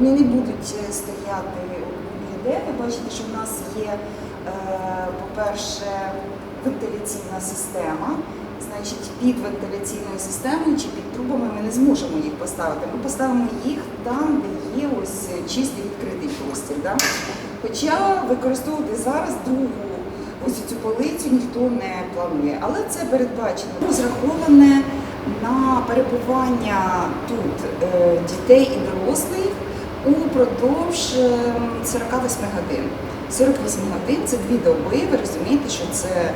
вони не будуть е, стояти ніде. Ви бачите, що в нас є, е, по-перше, вентиляційна система. Значить, під вентиляційною системою чи під трубами ми не зможемо їх поставити. Ми поставимо їх там, де є ось чистий відкритий простір. Да? Хоча використовувати зараз другу ось цю полицю ніхто не планує. Але це передбачено. Розраховане на перебування тут е, дітей і дорослих упродовж е, 48 годин. 48 годин це дві доби. Ви розумієте, що це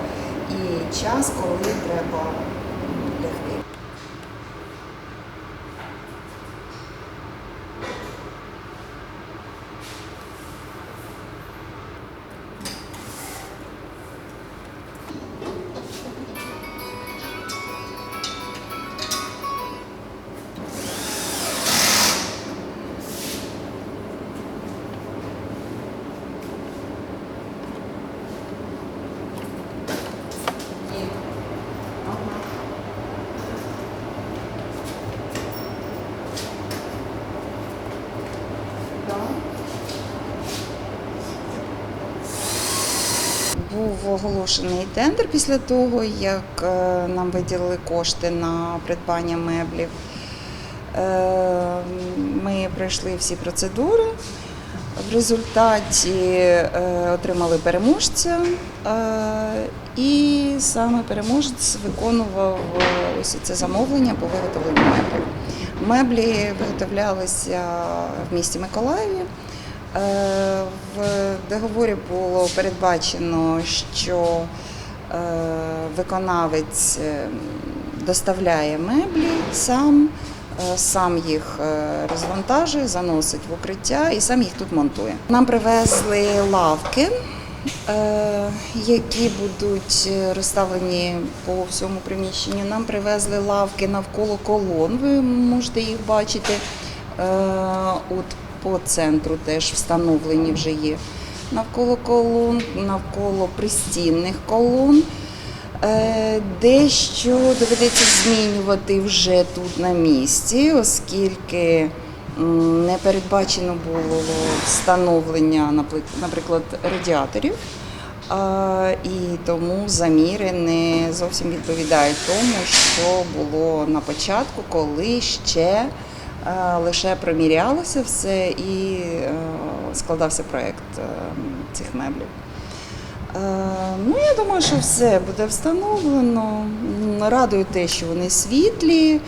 і час, коли треба Був оголошений тендер після того, як е, нам виділили кошти на придбання меблів. Е, Ми пройшли всі процедури. В результаті е, отримали переможця, і саме переможець виконував ось це замовлення по виготовленню меблів. Меблі виготовлялися в місті Миколаєві. Е, В договорі було передбачено, що е, виконавець е, доставляє меблі сам, сам їх розвантажує, заносить в укриття і сам їх тут монтує. Нам привезли лавки, які будуть розставлені по всьому приміщенню. Нам привезли лавки навколо колон. Ви можете їх бачити. От по центру теж встановлені вже є. Навколо колон, навколо пристінних колон. Е, Дещо доведеться змінювати вже тут на місці, оскільки не передбачено було встановлення, наприклад, радіаторів. І тому заміри не зовсім відповідають тому, що було на початку, коли ще лише примірялося все і е, складався проєкт е, цих меблів. Е, Ну, я думаю, що все буде встановлено. М, Радує те, що вони світлі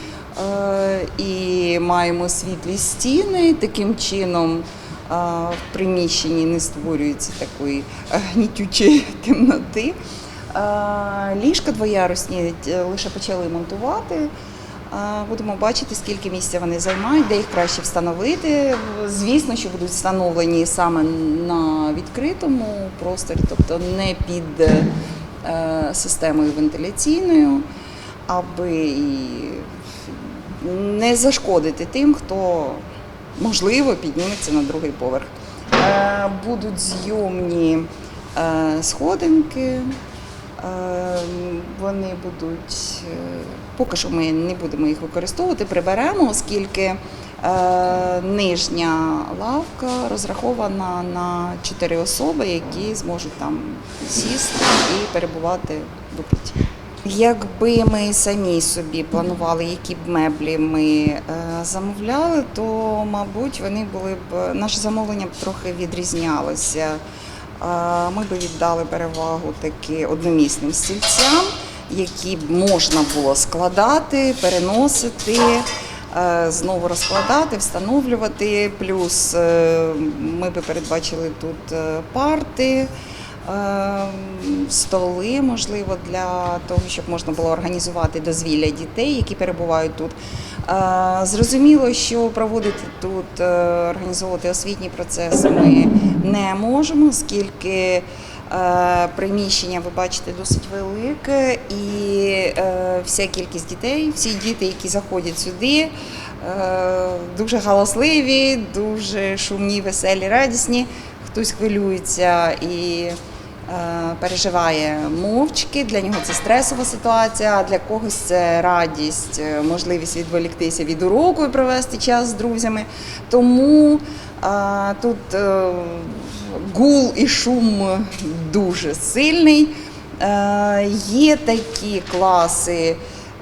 е, і маємо світлі стіни. Таким чином е, в приміщенні не створюється такої е, гнітючої темноти. Е, Ліжка двоярусні е, лише почали монтувати. Будемо бачити, скільки місця вони займають, де їх краще встановити. Звісно, що будуть встановлені саме на відкритому просторі, тобто не під е, системою вентиляційною, аби не зашкодити тим, хто можливо підніметься на другий поверх. Е, Будуть зйомні е, сходинки. Е, Вони будуть е, поки що ми не будемо їх використовувати, приберемо, оскільки е, нижня лавка розрахована на чотири особи, які зможуть там сісти і перебувати в укритті. Якби ми самі собі планували, які б меблі ми е, замовляли, то мабуть вони були б наше замовлення б трохи відрізнялося. Ми би віддали перевагу таки одномісним стільцям, які б можна було складати, переносити, е, знову розкладати, встановлювати. Плюс е, ми би передбачили тут е, парти. Ем, столи, можливо, для того, щоб можна було організувати дозвілля дітей, які перебувають тут. Е, Зрозуміло, що проводити тут, е, організовувати освітній процес ми не можемо, оскільки е, приміщення, ви бачите, досить велике, і вся кількість дітей, всі діти, які заходять сюди, дуже галасливі, дуже шумні, веселі, радісні. Хтось хвилюється і переживає мовчки. Для нього це стресова ситуація, а для когось це радість, е, можливість відволіктися від уроку і провести час з друзями. Тому е, тут е, гул і шум дуже сильний. Е, Є такі класи,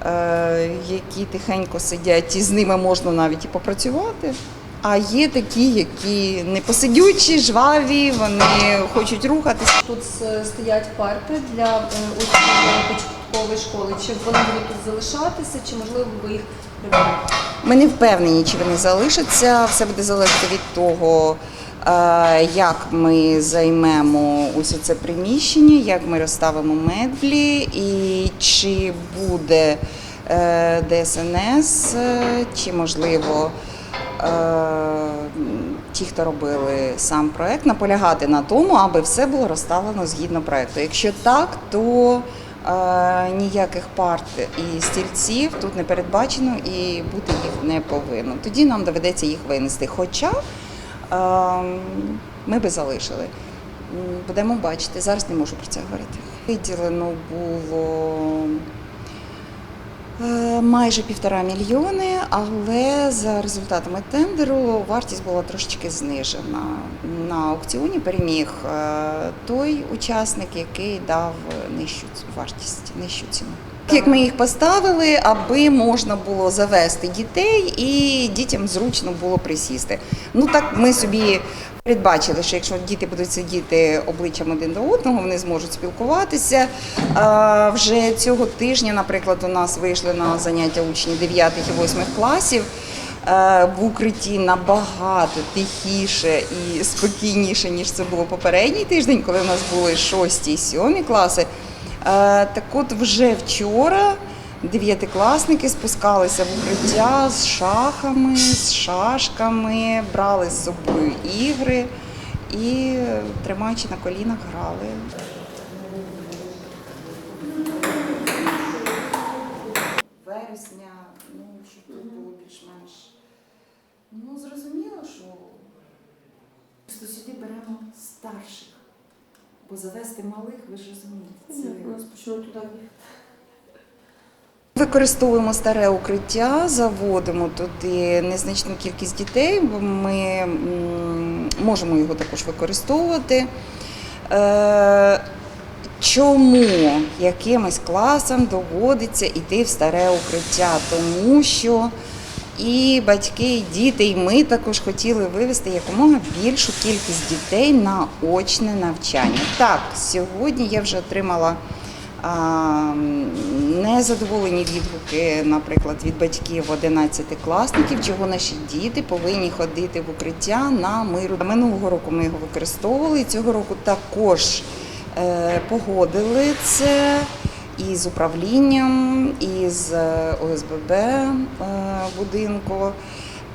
е, які тихенько сидять, і з ними можна навіть і попрацювати. А є такі, які непосидючі, жваві, вони хочуть рухатися. Тут стоять парти для е, учнів початкової школи. Чи вони будуть тут залишатися, чи можливо ви їх приберете? Ми не впевнені, чи вони залишаться. Все буде залежати від того, е, як ми займемо усе це приміщення, як ми розставимо меблі і чи буде е, ДСНС, чи можливо. Е, Ті, хто робили сам проект, наполягати на тому, аби все було розставлено згідно проекту. Якщо так, то е, ніяких парт і стільців тут не передбачено і бути їх не повинно. Тоді нам доведеться їх винести. Хоча е, ми би залишили. Будемо бачити. Зараз не можу про це говорити. Виділено було майже півтора мільйони, але за результатами тендеру вартість була трошечки знижена. На аукціоні переміг е, той учасник, який дав нижчу вартість, нижчу ціну. Як ми їх поставили, аби можна було завести дітей і дітям зручно було присісти. Ну так ми собі передбачили, що якщо діти будуть сидіти обличчям один до одного, вони зможуть спілкуватися. Вже цього тижня, наприклад, у нас вийшли на заняття учні 9 і 8 класів. В укритті набагато тихіше і спокійніше, ніж це було попередній тиждень, коли у нас були 6 і 7 класи. Так от вже вчора дев'ятикласники спускалися в укриття з шахами, з шашками, брали з собою ігри і, тримаючи на колінах, грали. Вересня, ну, щоб тут було більш-менш. Ну, зрозуміло, що сюди беремо старших. Бо завести малих, ви ж розумієте, це. У нас почнуть туди. Використовуємо старе укриття, заводимо туди незначну кількість дітей, бо ми можемо його також використовувати. Е, Чому якимось класам доводиться йти в старе укриття? Тому що і батьки, і діти, і ми також хотіли вивести якомога більшу кількість дітей на очне навчання. Так, сьогодні я вже отримала незадоволені відгуки, наприклад, від батьків 11-класників, чого наші діти повинні ходити в укриття на миру. Минулого року ми його використовували, цього року також е, погодили це і з управлінням, і з е, ОСББ е, будинку.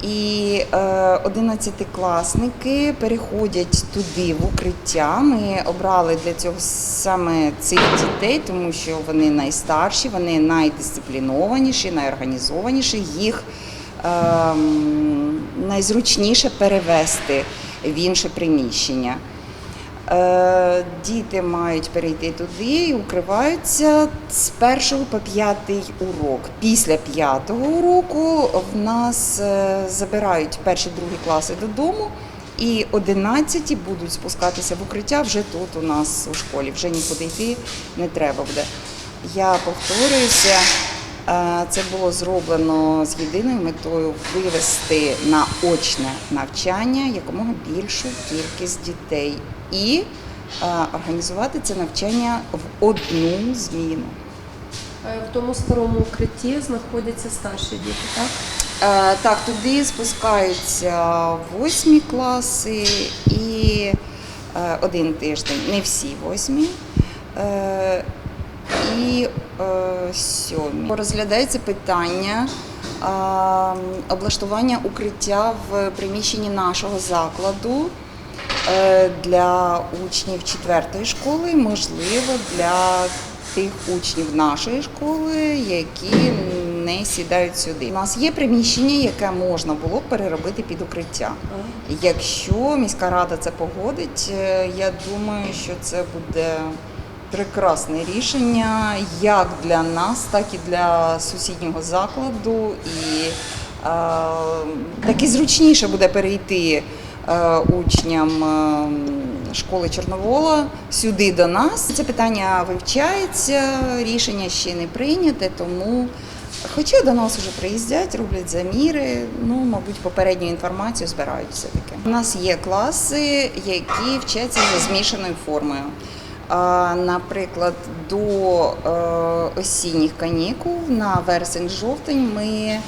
І е, одинадцятикласники переходять туди в укриття. Ми обрали для цього саме цих дітей, тому що вони найстарші, вони найдисциплінованіші, найорганізованіші. Їх ем, найзручніше перевести в інше приміщення. Е, Діти мають перейти туди і укриваються з першого по п'ятий урок. Після п'ятого уроку в нас е, забирають перші другі класи додому, і одинадцяті будуть спускатися в укриття вже тут у нас у школі. Вже нікуди йти не треба буде. Я повторююся. Е, Це було зроблено з єдиною метою вивести на очне навчання якомога більшу кількість дітей і е, організувати це навчання в одну зміну. Е, В тому старому укритті знаходяться старші діти, так? Так, туди спускаються восьмі класи і один тиждень, не всі восьмі. І е, сьомі. Розглядається питання облаштування укриття в приміщенні нашого закладу е, для учнів четвертої школи, можливо, для тих учнів нашої школи, які не сідають сюди. У нас є приміщення, яке можна було б переробити під укриття. Якщо міська рада це погодить, е, я думаю, що це буде прекрасне рішення як для нас, так і для сусіднього закладу. І е, так і зручніше буде перейти е, учням е, школи Чорновола сюди до нас. Це питання вивчається, рішення ще не прийняте, тому. Хоча до нас вже приїздять, роблять заміри, ну, мабуть, попередню інформацію збирають все-таки. У нас є класи, які вчаться за змішаною формою. Наприклад, до е, осінніх канікул на вересень-жовтень ми е,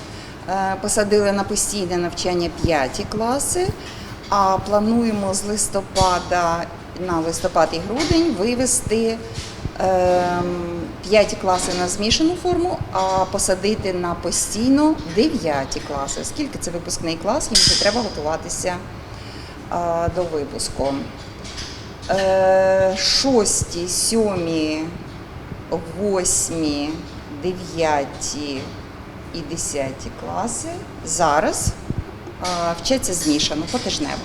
посадили на постійне навчання п'яті класи, а плануємо з листопада на листопад і грудень вивести ем, п'яті класи на змішану форму, а посадити на постійно дев'яті класи, оскільки це випускний клас, їм вже треба готуватися до випуску. Е, Шості, сьомі, восьмі, дев'яті і десяті класи зараз вчаться змішано потижнево.